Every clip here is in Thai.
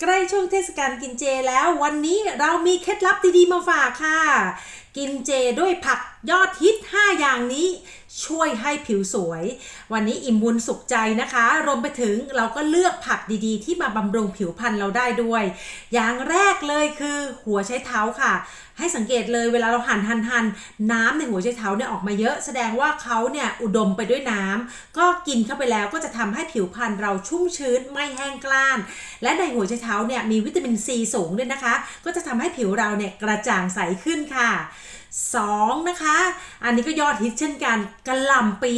ใกล้ช่วงเทศกาลกินเจแล้ววันนี้เรามีเคล็ดลับดีๆมาฝากค่ะ กินเจด้วยผักยอดฮิต 5 อย่างนี้ ช่วยให้ผิวสวย วันนี้อิ่มบุญสุขใจนะคะ รวมไปถึงเราก็เลือกผักดีๆ ที่มาบำรุงผิวพรรณเราได้ด้วย อย่างแรกเลยคือหัวใช้เท้าค่ะ ให้สังเกตเลยเวลาเราหั่นหั่นหั่นน้ำในหัวใช้เท้าเนี่ยออกมาเยอะ แสดงว่าเขาเนี่ยอุดมไปด้วยน้ำก็กินเข้าไปแล้วก็จะทำให้ผิวพรรณเราชุ่มชื้นไม่แห้งกร้าน และในหัวใช้เท้าเนี่ยมีวิตามินซีสูงด้วยนะคะ ก็จะทำให้ผิวเราเนี่ยกระจ่างใสขึ้นค่ะ2 นะคะ อันนี้ก็ยอดฮิตเช่นกันกระหล่ำปี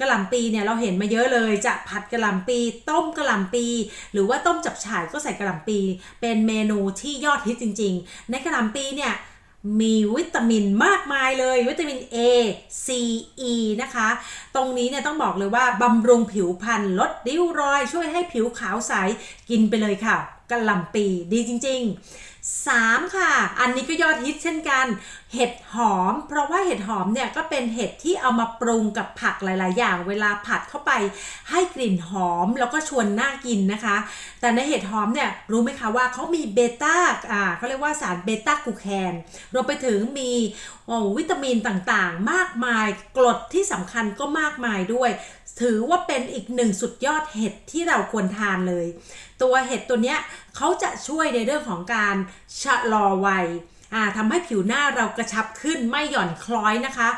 กระหล่ำปีเนี่ยเราเห็นมาเยอะเลยจะผัดกระหล่ำปี ต้มกระหล่ำปี หรือว่าต้มจับฉ่ายก็ใส่กระหล่ำปี เป็นเมนูที่ยอดฮิตจริง ๆ ในกระหล่ำปีเนี่ยมีวิตามินมากมายเลย วิตามิน A C E นะคะ ตรงนี้เนี่ยต้องบอกเลยว่าบำรุงผิวพรรณลดริ้วรอย ช่วยให้ผิวขาวใสกินไปเลยค่ะ กะหล่ำปีดีจริง ๆ 3 ค่ะ อันนี้ก็ยอดฮิตเช่นกัน เห็ดหอม เพราะว่าเห็ดหอมเนี่ยก็เป็นเห็ดที่เอามาปรุงกับผักหลาย ๆ อย่าง เวลาผัดเข้าไปให้กลิ่นหอมแล้วก็ชวนน่ากินนะคะ แต่ในเห็ดหอมเนี่ยรู้ไหมคะว่าเขามีเบต้าอ่าเขาเรียกว่าสารเบต้ากูแคนรวมไปถึงมีวิตามินต่าง ๆ มากมาย กรดที่สำคัญก็มากมายด้วย ถือว่าเป็นอีกหนึ่งสุดยอดเห็ดที่เราควรทานเลย ตัวเห็ดตัวเนี้ยเขาจะช่วยในเรื่องของการชะลอวัยทำให้ผิวหน้าเรากระชับขึ้นไม่หย่อนคล้อยนะคะ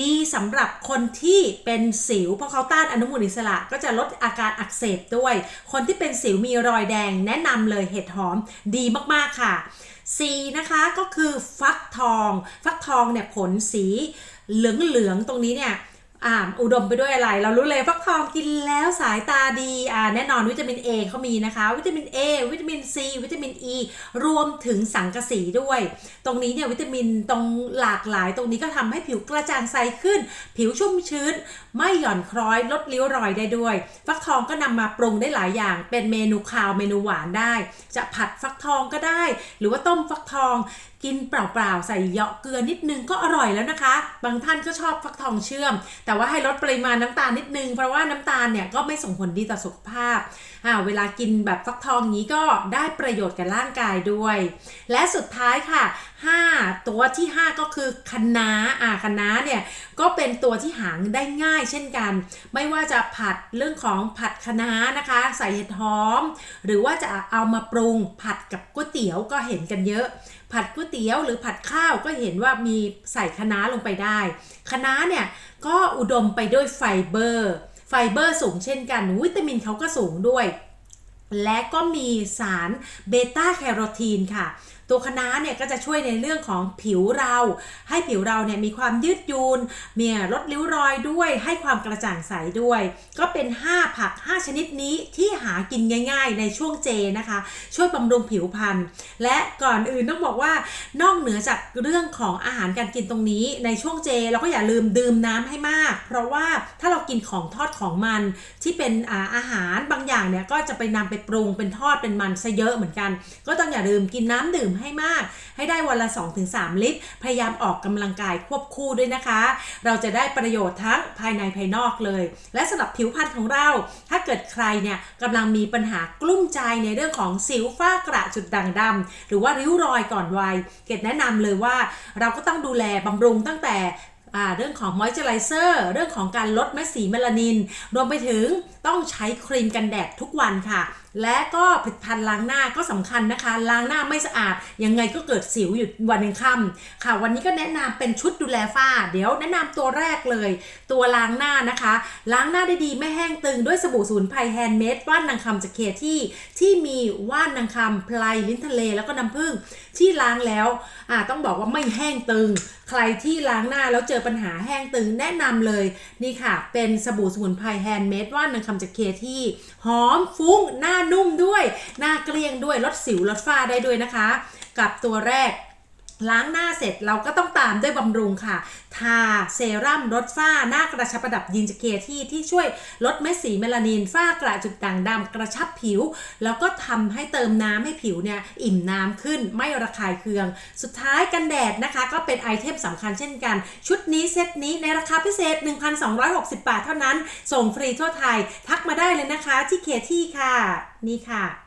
ดีสำหรับคนที่เป็นสิว เพราะเขาต้านอนุมูลอิสระก็จะลดอาการอักเสบด้วย คนที่เป็นสิวมีรอยแดงแนะนำเลยเห็ดหอมดีมากๆค่ะ C นะคะก็คือฟักทอง ฟักทองเนี่ยผลสีเหลืองๆตรงนี้เนี่ย อ่าอุดมไปด้วยอะไร เรารู้เลยฟักทองกินแล้วสายตาดีอ่าแน่นอนวิตามิน A เขามีนะคะ วิตามิน A วิตามิน C วิตามิน E รวมถึงสังกะสีด้วย ตรงนี้เนี่ยวิตามินตรงหลากหลาย ตรงนี้ก็ทำให้ผิวกระจ่างใสขึ้น ผิวชุ่มชื้น ไม่หย่อนคล้อยลดริ้วรอยได้ด้วย ฟักทองก็นำมาปรุงได้หลายอย่าง เป็นเมนูคาวเมนูหวานได้ จะผัดฟักทองก็ได้ หรือว่าต้มฟักทองกินเปล่าๆ ใส่เยาะเกลือนิดนึงก็อร่อยแล้วนะคะ บางท่านก็ชอบฟักทองเชื่อม แต่ว่าให้ลดปริมาณน้ำตาลนิดนึง เพราะว่าน้ำตาลเนี่ยก็ไม่ส่งผลดีต่อสุขภาพอ่าเวลากินแบบฟักทองนี้ก็ได้ประโยชน์กับร่างกายด้วย และสุดท้ายค่ะ 5 ตัวที่ 5 ก็คือคะน้าอ่าคะน้าเนี่ยก็เป็นตัวที่หางได้ง่ายเช่นกัน ไม่ว่าจะผัดเรื่องของผัดคะน้านะคะ ใส่เห็ดหอม หรือว่าจะเอามาปรุงผัดกับก๋วยเตี๋ยวก็เห็นกันเยอะ ผัดก๋วยเตี๋ยวหรือผัดข้าวก็เห็นว่ามีใส่คะน้าลงไปได้คะน้าเนี่ยก็อุดมไปด้วยไฟเบอร์ ไฟเบอร์สูงเช่นกัน วิตามินเขาก็สูงด้วย และก็มีสารเบต้าแคโรทีนค่ะตัวคะน้าเนี่ยก็จะช่วยในเรื่องของผิวเรา ให้ผิวเราเนี่ยมีความยืดหยุนมีลดริ้วรอยด้วย ให้ความกระจ่างใสด้วย ก็เป็น 5 ผัก 5 ชนิดนี้ที่หากินง่าย ๆ ในช่วงเจนะคะ ช่วยบำรุงผิวพรรณและก่อนอื่นต้องบอกว่านอกเหนือจากเรื่องของอาหารการกินตรงนี้ในช่วงเจ เราก็อย่าลืมดื่มน้ำให้มาก เพราะว่าถ้าเรากินของทอดของมันที่เป็นอาอาหารบางอย่างเนี่ยก็จะไปนำไปปรุงเป็นทอดเป็นมันซะเยอะเหมือนกัน ก็ต้องอย่าลืมกินน้ำดื่มให้มาก ให้ได้วันละ 2-3 ลิตร พยายามออกกำลังกายควบคู่ด้วยนะคะ เราจะได้ประโยชน์ทั้งภายในภายนอกเลย และสำหรับผิวพรรณของเรา ถ้าเกิดใครเนี่ยกำลังมีปัญหากลุ้มใจในเรื่องของสิวฝ้ากระจุดด่างดำหรือว่าริ้วรอยก่อนวัย เกดแนะนำเลยว่าเราก็ต้องดูแลบำรุงตั้งแต่เรื่องของมอยเจอไรเซอร์เรื่องของการลดเม็ดสีเมลานิน รวมไปถึงต้องใช้ครีมกันแดดทุกวันค่ะ และก็ผลิตภัณฑ์ล้างหน้าก็สำคัญนะคะ ล้างหน้าไม่สะอาด ยังไงก็เกิดสิวอยู่วันหนึ่งค่ำค่ะ วันนี้ก็แนะนำเป็นชุดดูแลฝ้า เดี๋ยวแนะนำตัวแรกเลย ตัวล้างหน้านะคะ ล้างหน้าได้ดีไม่แห้งตึงด้วยสบู่สมุนไพรแฮนด์เมดว่านนางคำจากเคที่ที่มีว่านนางคำไพลลิ้นทะเลแล้วก็น้ำผึ้งที่ล้างแล้วอ่าต้องบอกว่าไม่แห้งตึง ใครที่ล้างหน้าแล้วเจอปัญหาแห้งตึงแนะนำเลยนี่ค่ะ เป็นสบู่สมุนไพรแฮนด์เมดว่านนางคำจากเคที่หอมฟุ้งหน้านุ่มด้วย หน้าเกลี้ยงด้วยลดสิวลดฝ้าได้ด้วยนะคะ กับตัวแรก ล้างหน้าเสร็จเราก็ต้องตามด้วยบำรุงค่ะ ทาเซรั่มลดฝ้าหน้ากระชับประดับยินจเคที่ที่ช่วยลดเม็ดสีเมลานินฝ้ากระจุดด่างดำกระชับผิว แล้วก็ทำให้เติมน้ำให้ผิวเนี่ยอิ่มน้ำขึ้นไม่ระคายเคือง สุดท้ายกันแดดนะคะ ก็เป็นไอเทมสำคัญเช่นกัน ชุดนี้เซตนี้ในราคาพิเศษ 1,260 บาทเท่านั้น ส่งฟรีทั่วไทย ทักมาได้เลยนะคะที่เคที่ค่ะ นี่ค่ะ